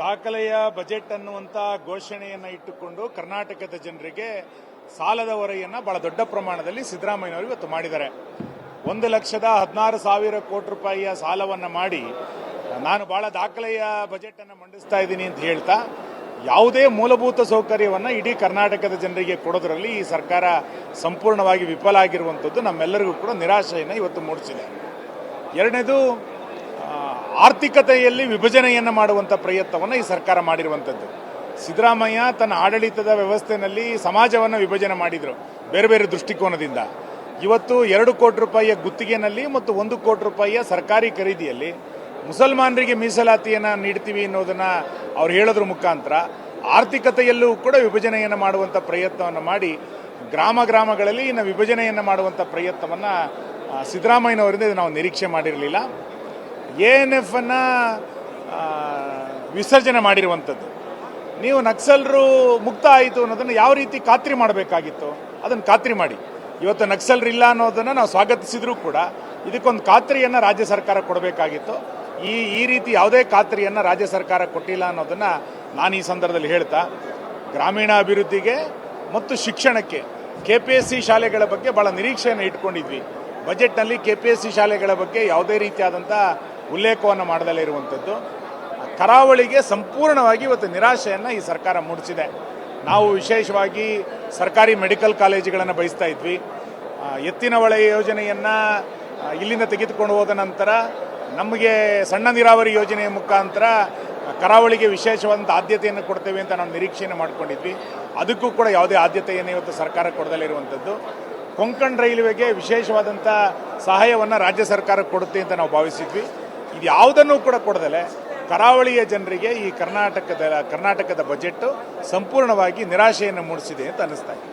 ದಾಖಲೆಯ ಬಜೆಟ್ ಅನ್ನುವಂಥ ಘೋಷಣೆಯನ್ನು ಇಟ್ಟುಕೊಂಡು ಕರ್ನಾಟಕದ ಜನರಿಗೆ ಸಾಲದ ಹೊರೆಯನ್ನು ಬಹಳ ದೊಡ್ಡ ಪ್ರಮಾಣದಲ್ಲಿ ಸಿದ್ದರಾಮಯ್ಯನವರು ಇವತ್ತು ಮಾಡಿದ್ದಾರೆ. ಒಂದು ಲಕ್ಷದ ಹದಿನಾರು ಸಾವಿರ ಕೋಟಿ ರೂಪಾಯಿಯ ಸಾಲವನ್ನು ಮಾಡಿ ನಾನು ಬಹಳ ದಾಖಲೆಯ ಬಜೆಟ್ ಅನ್ನು ಮಂಡಿಸ್ತಾ ಇದ್ದೀನಿ ಅಂತ ಹೇಳ್ತಾ, ಯಾವುದೇ ಮೂಲಭೂತ ಸೌಕರ್ಯವನ್ನು ಇಡೀ ಕರ್ನಾಟಕದ ಜನರಿಗೆ ಕೊಡೋದ್ರಲ್ಲಿ ಈ ಸರ್ಕಾರ ಸಂಪೂರ್ಣವಾಗಿ ವಿಫಲ ಆಗಿರುವಂಥದ್ದು ನಮ್ಮೆಲ್ಲರಿಗೂ ಕೂಡ ನಿರಾಶೆಯನ್ನು ಇವತ್ತು ಮೂಡಿಸಿದೆ. ಎರಡನೇದು ಆರ್ಥಿಕತೆಯಲ್ಲಿ ವಿಭಜನೆಯನ್ನು ಮಾಡುವಂಥ ಪ್ರಯತ್ನವನ್ನು ಈ ಸರ್ಕಾರ ಮಾಡಿರುವಂಥದ್ದು ಸಿದ್ದರಾಮಯ್ಯ ತನ್ನ ಆಡಳಿತದ ವ್ಯವಸ್ಥೆಯಲ್ಲಿ ಸಮಾಜವನ್ನು ವಿಭಜನೆ ಮಾಡಿದರು, ಬೇರೆ ಬೇರೆ ದೃಷ್ಟಿಕೋನದಿಂದ. ಇವತ್ತು ಎರಡು ಕೋಟಿ ರೂಪಾಯಿಯ ಗುತ್ತಿಗೆನಲ್ಲಿ ಮತ್ತು ಒಂದು ಕೋಟಿ ರೂಪಾಯಿಯ ಸರ್ಕಾರಿ ಖರೀದಿಯಲ್ಲಿ ಮುಸಲ್ಮಾನರಿಗೆ ಮೀಸಲಾತಿಯನ್ನು ನೀಡ್ತೀವಿ ಅನ್ನೋದನ್ನು ಅವ್ರು ಹೇಳೋದ್ರ ಮುಖಾಂತರ ಆರ್ಥಿಕತೆಯಲ್ಲೂ ಕೂಡ ವಿಭಜನೆಯನ್ನು ಮಾಡುವಂಥ ಪ್ರಯತ್ನವನ್ನು ಮಾಡಿ ಗ್ರಾಮ ಗ್ರಾಮಗಳಲ್ಲಿ ಇನ್ನು ವಿಭಜನೆಯನ್ನು ಮಾಡುವಂಥ ಪ್ರಯತ್ನವನ್ನು ಸಿದ್ದರಾಮಯ್ಯನವರಿಂದ ನಾವು ನಿರೀಕ್ಷೆ ಮಾಡಿರಲಿಲ್ಲ. ಎ ಎನ್ ಎಫ್ ಅನ್ನ ಆ, ವಿಸರ್ಜನೆ ಮಾಡಿರುವಂಥದ್ದು? ನೀವು ನಕ್ಸಲರು ಮುಕ್ತ ಆಯಿತು ಅನ್ನೋದನ್ನು ಯಾವ ರೀತಿ ಖಾತ್ರಿ ಮಾಡಬೇಕಾಗಿತ್ತು? ಅದನ್ನು ಖಾತ್ರಿ ಮಾಡಿ. ಇವತ್ತು ನಕ್ಸಲ್ರು ಇಲ್ಲ ಅನ್ನೋದನ್ನು ನಾವು ಸ್ವಾಗತಿಸಿದ್ರೂ ಕೂಡ ಇದಕ್ಕೊಂದು ಖಾತ್ರಿಯನ್ನು ರಾಜ್ಯ ಸರ್ಕಾರ ಕೊಡಬೇಕಾಗಿತ್ತು. ಈ ಈ ರೀತಿ ಯಾವುದೇ ಖಾತ್ರಿಯನ್ನು ರಾಜ್ಯ ಸರ್ಕಾರ ಕೊಟ್ಟಿಲ್ಲ ಅನ್ನೋದನ್ನು ನಾನು ಈ ಸಂದರ್ಭದಲ್ಲಿ ಹೇಳ್ತಾ ಗ್ರಾಮೀಣ ಅಭಿವೃದ್ಧಿಗೆ ಮತ್ತು ಶಿಕ್ಷಣಕ್ಕೆ ಕೆ ಪಿ ಎಸ್ ಸಿ ಶಾಲೆಗಳ ಬಗ್ಗೆ ಭಾಳ ನಿರೀಕ್ಷೆಯನ್ನು ಇಟ್ಕೊಂಡಿದ್ವಿ. ಬಜೆಟ್ನಲ್ಲಿ ಕೆ ಪಿ ಎಸ್ ಸಿ ಶಾಲೆಗಳ ಬಗ್ಗೆ ಯಾವುದೇ ರೀತಿಯಾದಂಥ ಉಲ್ಲೇಖವನ್ನು ಮಾಡದಲ್ಲೇ ಇರುವಂಥದ್ದು ಕರಾವಳಿಗೆ ಸಂಪೂರ್ಣವಾಗಿ ಇವತ್ತು ನಿರಾಶೆಯನ್ನು ಈ ಸರ್ಕಾರ ಮೂಡಿಸಿದೆ. ನಾವು ವಿಶೇಷವಾಗಿ ಸರ್ಕಾರಿ ಮೆಡಿಕಲ್ ಕಾಲೇಜುಗಳನ್ನು ಬಯಸ್ತಾ ಇದ್ವಿ. ಎತ್ತಿನ ಹೊಳೆ ಯೋಜನೆಯನ್ನು ಇಲ್ಲಿಂದ ತೆಗೆದುಕೊಂಡು ಹೋದ ನಂತರ ನಮಗೆ ಸಣ್ಣ ನೀರಾವರಿ ಯೋಜನೆಯ ಮುಖಾಂತರ ಕರಾವಳಿಗೆ ವಿಶೇಷವಾದಂಥ ಆದ್ಯತೆಯನ್ನು ಕೊಡ್ತೇವೆ ಅಂತ ನಾವು ನಿರೀಕ್ಷೆಯನ್ನು ಮಾಡ್ಕೊಂಡಿದ್ವಿ. ಅದಕ್ಕೂ ಕೂಡ ಯಾವುದೇ ಆದ್ಯತೆಯನ್ನು ಇವತ್ತು ಸರ್ಕಾರ ಕೊಡದಲ್ಲಿರುವಂಥದ್ದು ಕೊಂಕಣ್ ರೈಲ್ವೆಗೆ ವಿಶೇಷವಾದಂಥ ಸಹಾಯವನ್ನು ರಾಜ್ಯ ಸರ್ಕಾರ ಕೊಡುತ್ತೆ ಅಂತ ನಾವು ಭಾವಿಸಿದ್ವಿ. ಇದು ಯಾವುದನ್ನು ಕೂಡ ಕೊಡದಲೆ ಕರಾವಳಿಯ ಜನರಿಗೆ ಈ ಕರ್ನಾಟಕದ ಕರ್ನಾಟಕದ ಬಜೆಟ್ ಸಂಪೂರ್ಣವಾಗಿ ನಿರಾಶೆಯನ್ನು ಮೂಡಿಸಿದೆ ಅಂತ ಅನಿಸ್ತಾ ಇದೆ.